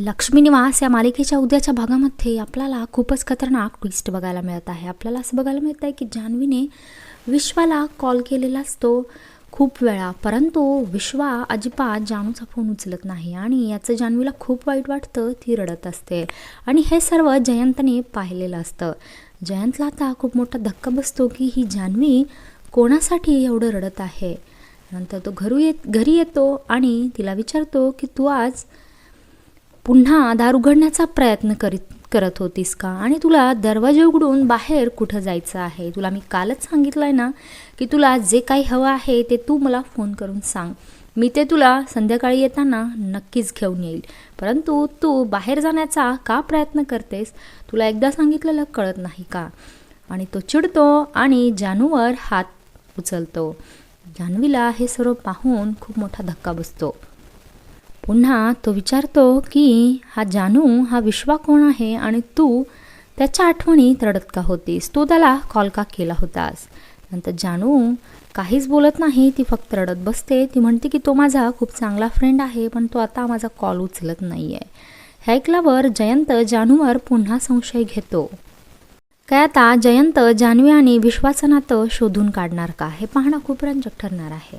लक्ष्मी निवास या मालिकेच्या उद्याच्या भागामध्ये आपल्याला खूपच खतरनाक ट्विस्ट बघायला मिळत आहे. आपल्याला असं बघायला मिळत आहे की जान्हवीने विश्वाला कॉल केलेला असतो खूप वेळा. परंतु विश्वा अजिबात जानूचा फोन उचलत नाही आणि याचं जान्हवीला खूप वाईट वाटतं ती रडत असते. आणि हे सर्व जयंतने पाहिलेलं असतं. जयंतला आता खूप मोठा धक्का बसतो की ही जान्हवी कोणासाठी एवढं रडत आहे? नंतर तो घरू येत घरी येतो आणि तिला विचारतो की तू आज पुन्हा दार उघडण्याचा प्रयत्न करीत करत होतीस का? आणि तुला दरवाजे उघडून बाहेर कुठं जायचं आहे? तुला मी कालच सांगितलं आहे ना की तुला जे काही हवं आहे ते तू मला फोन करून सांग. मी ते तुला संध्याकाळी येताना नक्कीच घेऊन येईल. परंतु तू बाहेर जाण्याचा का प्रयत्न करतेस? तुला एकदा सांगितलेलं कळत नाही का? आणि तो चिडतो आणि जानूवर हात उचलतो. जान्हवीला हे सर्व पाहून खूप मोठा धक्का बसतो. पुन्हा तो विचारतो की हा जानू हा विश्वा कोण आहे आणि तू त्याच्या आठवणीत रडत का होतीस? तू त्याला कॉल का केला होतास? नंतर जानू काहीच बोलत नाही ती फक्त रडत बसते. ती म्हणते की तो माझा खूप चांगला फ्रेंड आहे पण तो आता माझा कॉल उचलत नाही आहे हे ऐकल्यावर जयंत जानूवर पुन्हा संशय घेतो. काय आता जयंत जान्हवी आणि विश्वाचं नातं शोधून काढणार का? हे पाहणं खूप रंजक ठरणार आहे.